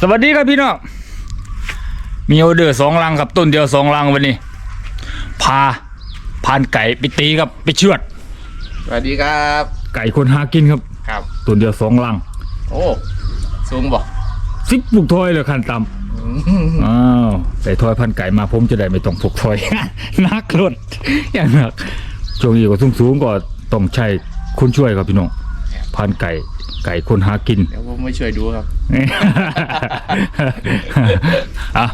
สวัสดีครับพี่น้อง มีออเดอร์สองลังครับต้นเดียวสองลังวันนี้ พาพานไก่ไปตีครับไปเชือด สวัสดีครับ ไก่คนหากินครับครับ ต้นเดียวสองลัง โอ้สูงบ่สิบปลูกทอยเลยขั้นต่ำอ้าวใส่ทอยพันไก่มาผมจะได้ไม่ต้องปลูกทอย นักรถอย่างหนักช่วงนี้ก็สูงๆก็ต้องใช้คนช่วยครับพี่น้องพันไก่ ไก่คนหากิน เดี๋ยวผมมาช่วยดูครับ อะ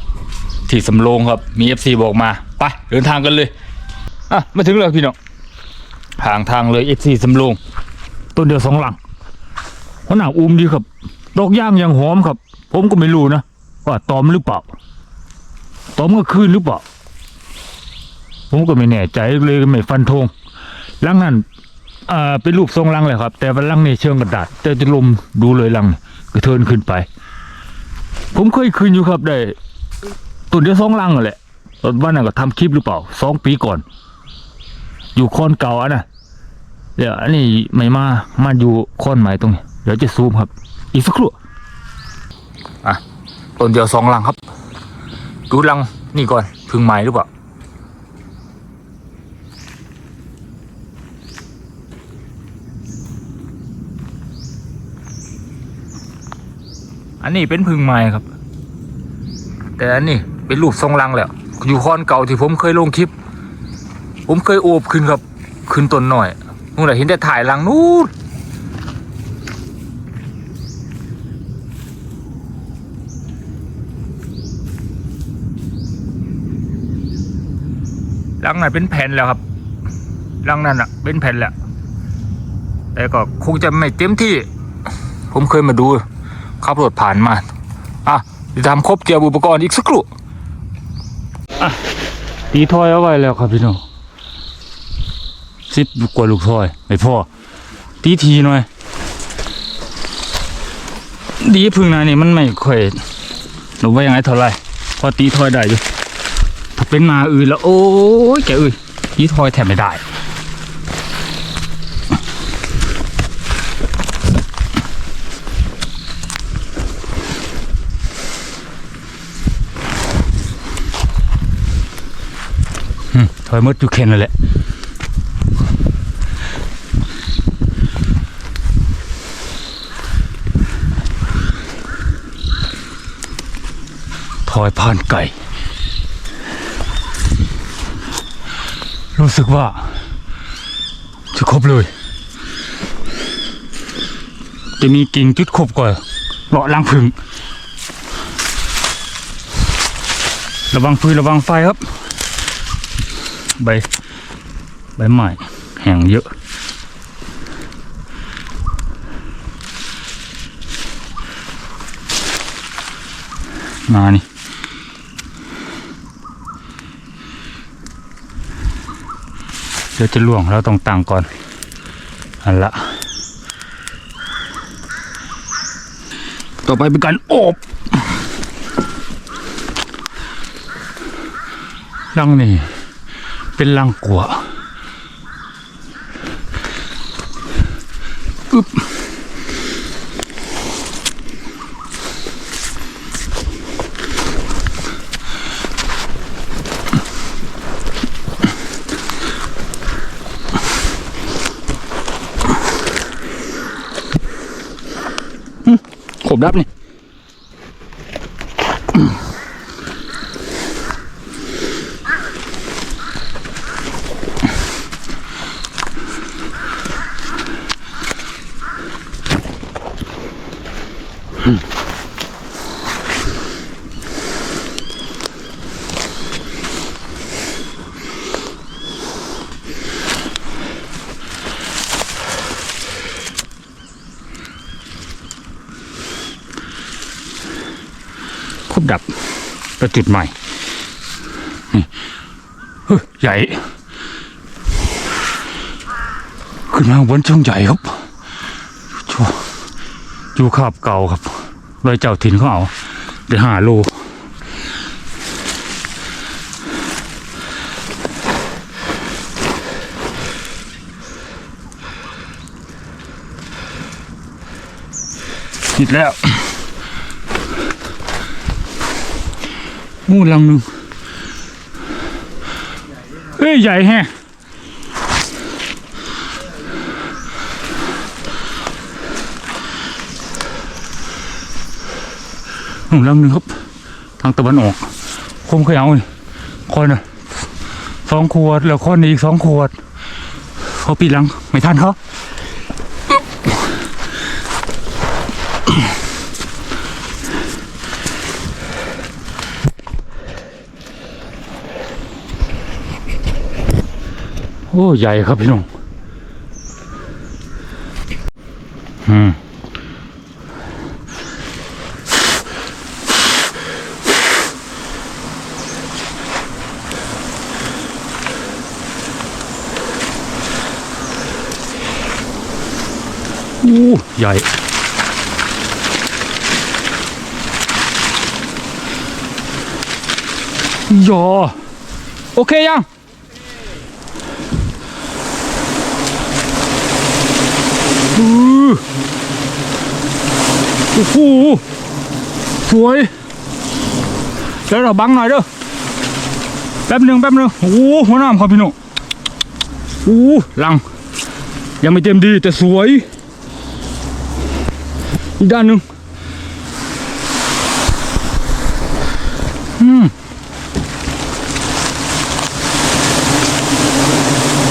ที่สำโรงครับ มีเอฟซีบอกมา ไปเดินทางกันเลย อะ มาถึงแล้วพี่น้องทางทางเลยเอฟซีสำโรงต้นเดียวสองหลังหัวหน้าอุ้มดีครับ ดอกย่างยังหอมครับ ผมก็ไม่รู้นะว่าตอมหรือเปล่า ตอมก็คืนหรือเปล่า ผมก็ไม่แน่ใจเลยไม่ฟันธงหลังนั้น อ่าเป็นรูปทรงลังเลยครับ แต่ว่าลังนี่เชิงกระดาษ แต่จะลมดูเลยลังกระเทินขึ้นไป ผมเคยคืนอยู่ครับได้ตุนเดียวสองลังนั่นแหละตอนวันนั้นก็ทำคลิปหรือเปล่าสองปีก่อน อยู่คอนเก่าอะนะเดี๋ยวอันนี้ไม่มามาอยู่คอนใหม่ตรงนี้เดี๋ยวจะซูมครับ อีกสักครู่อะต้นเดียวสองลังครับ ดูลังนี่ก่อนพึ่งไม้หรือเปล่า อันนี้เป็นพึ่งไม้ครับ แต่อันนี้เป็นรูปทรงลังแล้ว อยู่คอนเก่าที่ผมเคยลงคลิป ผมเคยโอบขึ้นครับ ขึ้นต้นหน่อยนู่นแหละเห็นแต่ถ่ายลังนู้นลังนั้นเป็นแผ่นแล้วครับลังนั้นอะเป็นแผ่นแล้วแต่ก็คงจะไม่เต็มที่ ผมเคยมาดู ขับรถผ่านมา อะติดตามครบเกี่ยวอุปกรณ์อีกสักครู่อะตีถ้อยเอาไว้แล้วครับพี่น้องสิบกว่าลูกถ้อยไม่พอตีทีหน่อย ดีพึ่งนานี่มันไม่ค่อยหนูว่ายังไงเท่าไรพอตีถ้อยได้อยู่ถ้าเป็นนาอื่นแล้วโอ้ยแกเอ้ยตีถ้อยแทบไม่ได้ อยมดอยู่เข็นนั่นแหละถอยผ่านไก่ รู้สึกว่า จะครบเลย จะมีกิ่งจุดครบก่อนเลาะลังพึ่งระวังฟืนระวังไฟครับ ใบ ใบใหม่แห้งเยอะ มานี่เดี๋ยวจะล่วงเราต้องตั้งก่อนอันละ ต่อไปเป็นการโอบลังนี่ เป็นลังกัวอึ๊บอืมขบดับนี่ คบดับประจุดใหม่นี่ใหญ่ ขึ้นมาบนช่องใหญ่ครับ อยู่ขาบเก่าครับใบเจ้าถิ่นเขาเอาได้ห้าโลติดแล้วมูนลังหนึ่งเฮ้ย ใหญ่แฮะ นู่นลังหนึ่งครับ ทางตะวันออกคมเขยเอานี่คนน่ะสองขวดแล้วคนอีกสองขวดเขาปีหลังไม่ทันเขาโอ้ ใหญ่ครับพี่น้อง อืม อู้ใหญ่ยอโอเคยังอือโอ้โหสวยแล้วเราบังหน่อยเด้อแป๊บหนึ่งแป๊บหนึ่งโอ้โหหัวหน้าครับพี่น้องโอ้หลัง ยังไม่เต็มดีแต่สวย อีกด้านหนึ่งอืม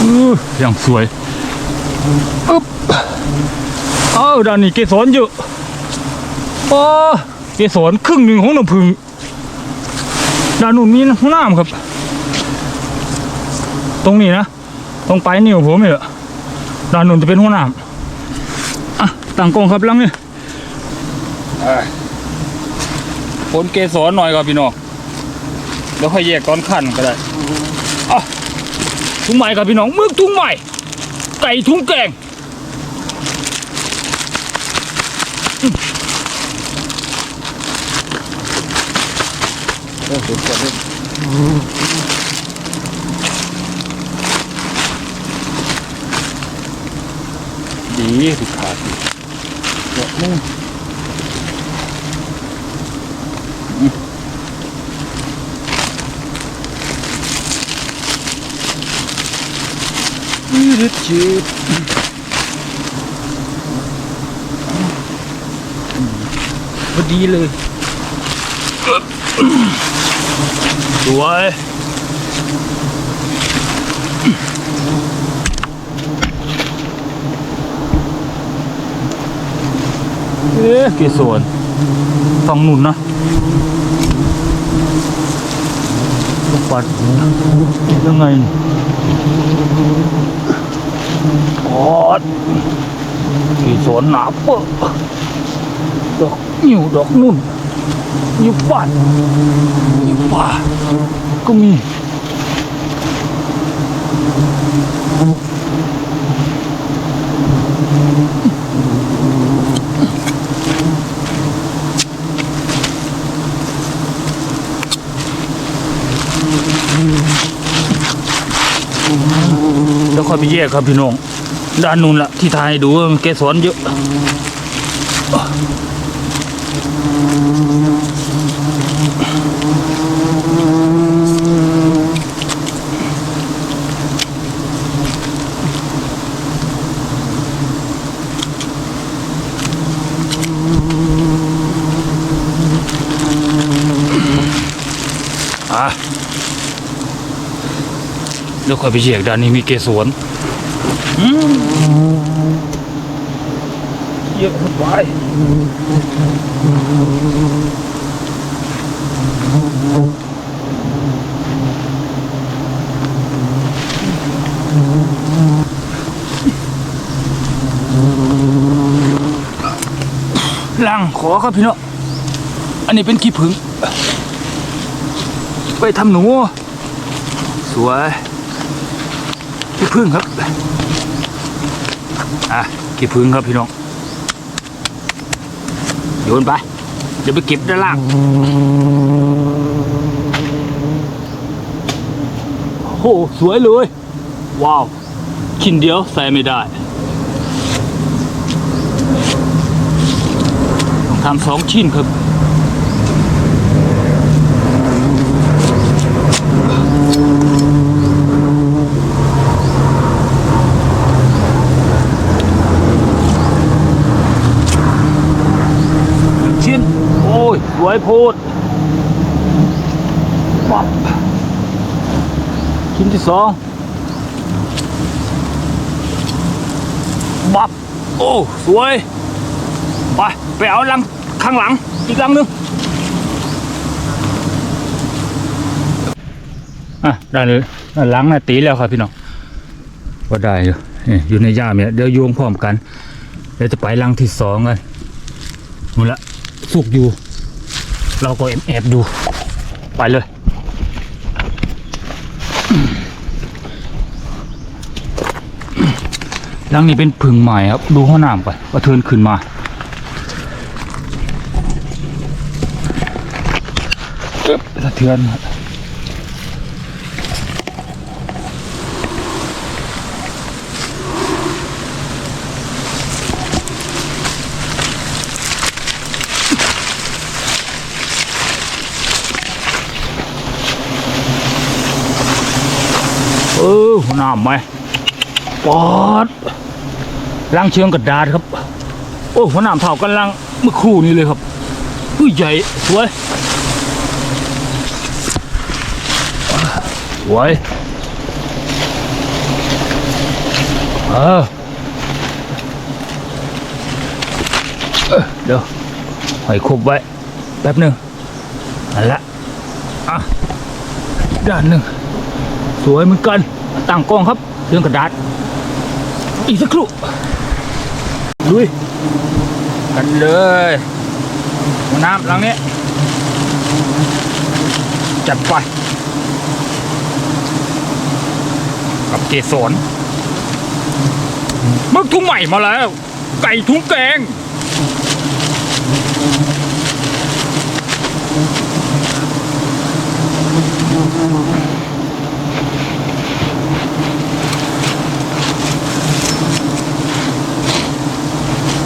ออย่างสวยอึ๊บเอ้าด้านนี้เกสรเยอะโอ้เกสรครึ่งหนึ่งของน้ำผึ้งด้านนู้นมีห้องน้ำครับ ตรงนี้นะ ตรงไปนิ้วผมเนี่ยด้านนู้นจะเป็นห้องน้ำอะต่างกองครับลังนี่ ผลเกสรหน่อยครับพี่น้องเดี๋ยวค่อยแยกตอนขั้นก็ได้อะถุงใหม่ครับพี่น้องมึกถุงใหม่ ไก่ถุงแกงดีสุดขาดเดี๋ยวนู่นยื ดยืดพอดีเลยสวยเอ๊ะเกสรฝั่งนุ่นนะปัดยังไง นี่กอดที่สวนหนาเปอะดอกนิ้วดอกนุ่นอยู่บ้านอยู่ป่าก็มีแล้ว ค่อยไปแยกครับพี่น้องด้านนู้นละที่ทายดูว่าเกสรเยอะ เดี๋ยวค่อยไปแยกด้านนี้มีเกสรเยอะไปลังขอครับพี่เนาะอันนี้เป็นขี้ผึ้งไปทำหนู สวย ขี้ผึ้งครับ อะขี้ผึ้งครับพี่น้อง โยนไป เดี๋ยวไปเก็บด้านล่าง โอ้โหสวยเลย ว้าวชิ้นเดียวใส่ไม่ได้ ต้องทำสองชิ้นครับ ยสวยโพดปับชิ้นที่สองบับโอ้สวยไปไปเอาลังข้างหลังอีกลังหนึงอะได้เลยด้านหลังนะตีแล้วครับพี่น้องก็ได้อยู่อยู่ในย่ามเนี่ยเดี๋ยวโยงพร้อมกันเดี๋ยวจะไปลังที่สองกันหมดละสุกอยู่ เราก็แอบแอบดูไปเลยลังนี้เป็นผึ่งใหม่ครับ ดูห้องน้ำไปว่าเทินขึ้นมาเอ๊บสะเทือนครับเออห้อง น้ำไหมปอดลังเชิงกระดาษครับ โอ้หัวหน้ำเท่ากันลังเมื่อครู่นี้เลยครับอุ้ยใหญ่สวยสวยเออเดี๋ยวหอยครบไว้ แป๊บหนึ่งนั่นละอะด้านหนึ่งสวยเหมือนกัน ตั้งกล้องครับเรื่องกระดาษ อีกสักครู่ลุยกันเลยหัวน้ำหลังนี้ จัดไป กับเกสรมึกทุ่งใหม่มาแล้ว ไก่ทุ่งแกง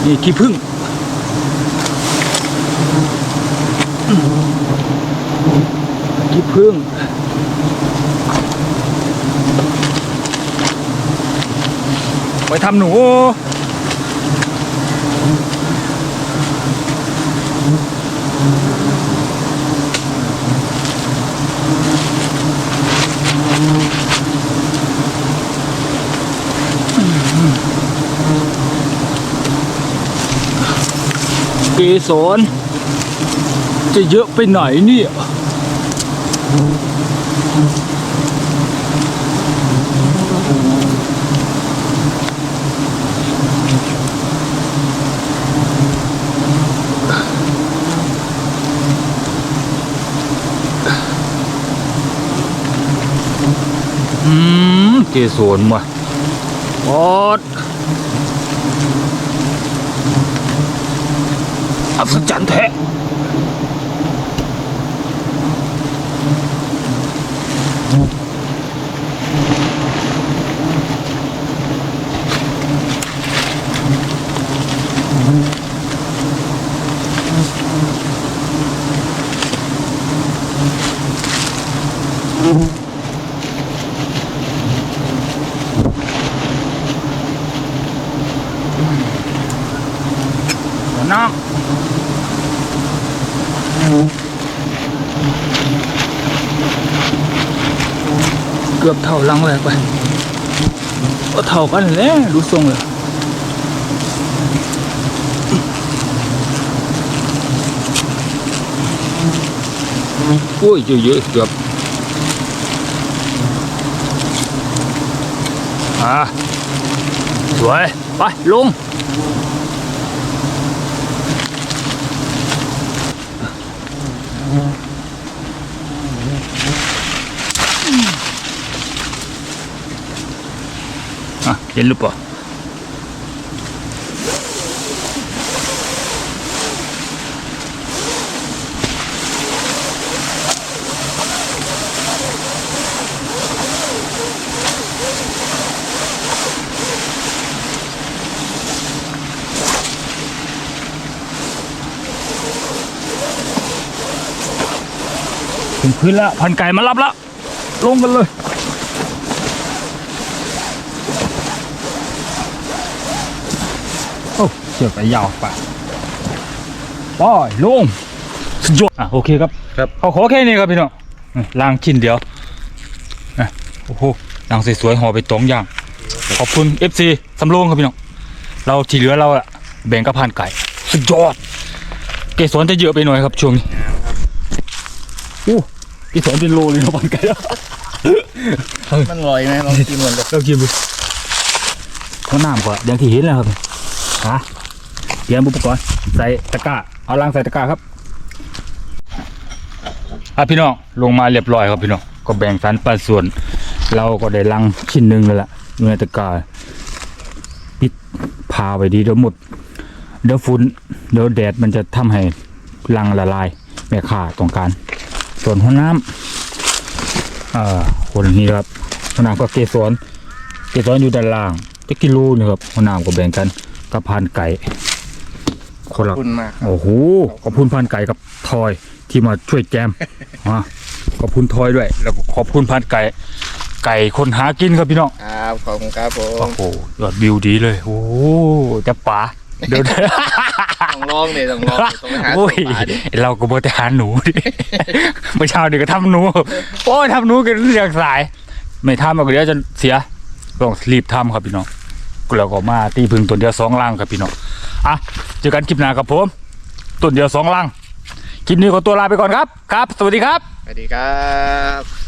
นี่ขี้พึ่งขี้พึ่งไปทำหนู เกสรจะเยอะไปไหนเนี่ยอืมเกสรมาปอด อัศจร เท่าลังแรกไปก็เท่ากันแล้วดูทรงเลยโอ้ยเยอะๆเกือบอ่าสวย ไป ลงอ่ะเห็นหรือเปล่าถึงพื้นแล้ว พันไก่มารับแล้ว ลงกัน เลยโอ้เชือกไปยาวไปป้อยลงสุดยอดอะโอเคครับครับเขาขอแค่นี้ครับพี่น้องอะล้างชิ้นเดียวอะโอ้โหล้างสวยๆห่อไปตองอย่าง ขอบคุณ FC สำโรงครับพี่น้องเราที่เหลือเราอะแบ่งกับพานไก่สุดยอด เกสรจะเยอะไปหน่อยครับช่วงนี้อู้เกสรเป็นโลเลยนะพานไก่อะมันลอยไหมลองกินมันเลยเรากินดูข้างน้ำก่อนอย่างที่เห็นแล้วครับฮะ เตรียมอุปกรณ์ใส่ตะกร้าเอาลังใส่ตะกร้าครับอะพี่น้องลงมาเรียบร้อยครับพี่น้องก็แบ่งสรรปันส่วน เราก็ได้ลังชิ้นหนึ่งแล้วล่ะอยู่ในตะกร้าปิดพาไว้ดีเดี๋ยวหมดเดี๋ยวฝุ่นเดี๋ยวแดดมันจะทำให้ลังละลายแม่ข่าต้องการ ส่วนห้องน้ำอ่าคนนี้ครับห้องน้ำก็เกสรเกสรอยู่ด้านล่างจะกิโลนี่ครับห้องน้ำก็แบ่งกันกับพานไก่ คนขละอบคุณมากโอ้โหขอบคุณพานไก่กับทอยที่มาช่วยแจมอะขอบคุณทอยด้วย แล้วก็ขอบคุณพานไก่ ไก่คนหากินครับพี่น้องครับขอบคุณครับผโอ้มโหยอดวิวดีเลย โอ้โหจะป๋าเดี๋ยวต้องลองเนี่ยต้องลองต้องไปหาโอ้ยป่าดิเราก็บ่จะหาหนูดิเมื่อเช้านี่ก็ทำหนูโอ้ยทำหนูกันเรียกสาย ไม่ทำมันก็เดี๋ยวจะเสียต้องรีบทำครับพี่น้องแล้วก็มาตีพึ่งตัวเดียวสองลังครับพี่น้อง อะเจอกันคลิปหน้าครับผมต้นเดียวสองลังคลิปนี้ขอตัวลาไปก่อนครับครับ สวัสดีครับ สวัสดีครับ